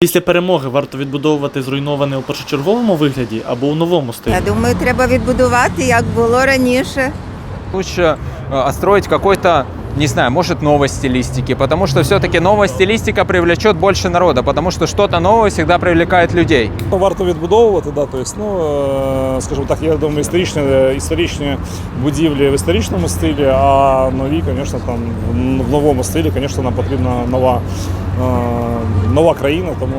Після перемоги варто відбудовувати зруйноване у першочерговому вигляді або у новому стилі. Я думаю, треба відбудувати, як було раніше. Лучше э, отстроить какой-то, не знаю, может, новой стилистики, потому что все-таки новая стилистика привлечет больше народа, потому что что-то новое всегда привлекает людей. Ну, Варто відбудовувати, да, тобто, ну, е, скажімо так, я думаю, історичні, історичні будівлі в історичному стилі, а нові, звісно, там в новому стилі, звісно, нам потрібна нова, е, нова країна, тому,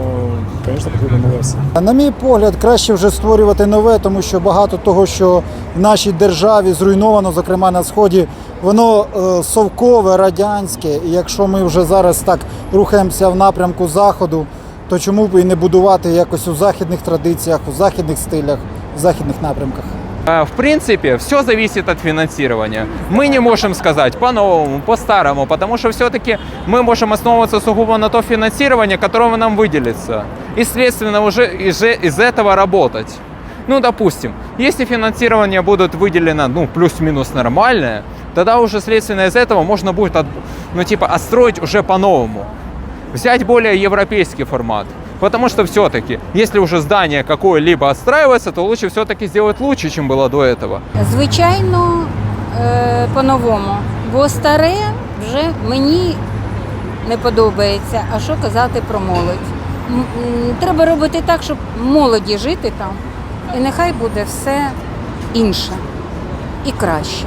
звісно, потрібно нове все. На мій погляд, краще вже створювати нове, тому що багато того, що в нашій державі зруйновано, зокрема на сході, воно е, совкове, радянське. І якщо ми вже зараз так рухаємося в напрямку заходу, то чому б і не будувати якось у західних традиціях, у західних стилях, в західних напрямках? Э, В принципе, все зависит от финансирования. Мы не можем сказать по-новому, по-старому, потому что все-таки мы можем основываться сугубо на то финансирование, которое нам выделится. И, следственно, уже из, из этого работать. Ну, допустим, если финансирование будет выделено, ну, плюс-минус нормальное, тогда уже, следственно, из этого можно будет, от- ну, типа, отстроить уже по-новому. Взять более европейский формат. Потому что все-таки, если уже здание какое-либо отстраивается, то лучше все-таки сделать лучше, чем было до этого. Звичайно, е, по-новому. Бо старе вже мені не подобається. А що казати про молодь? М, м, Треба робити так, щоб молоді жити там. І нехай буде все інше і краще.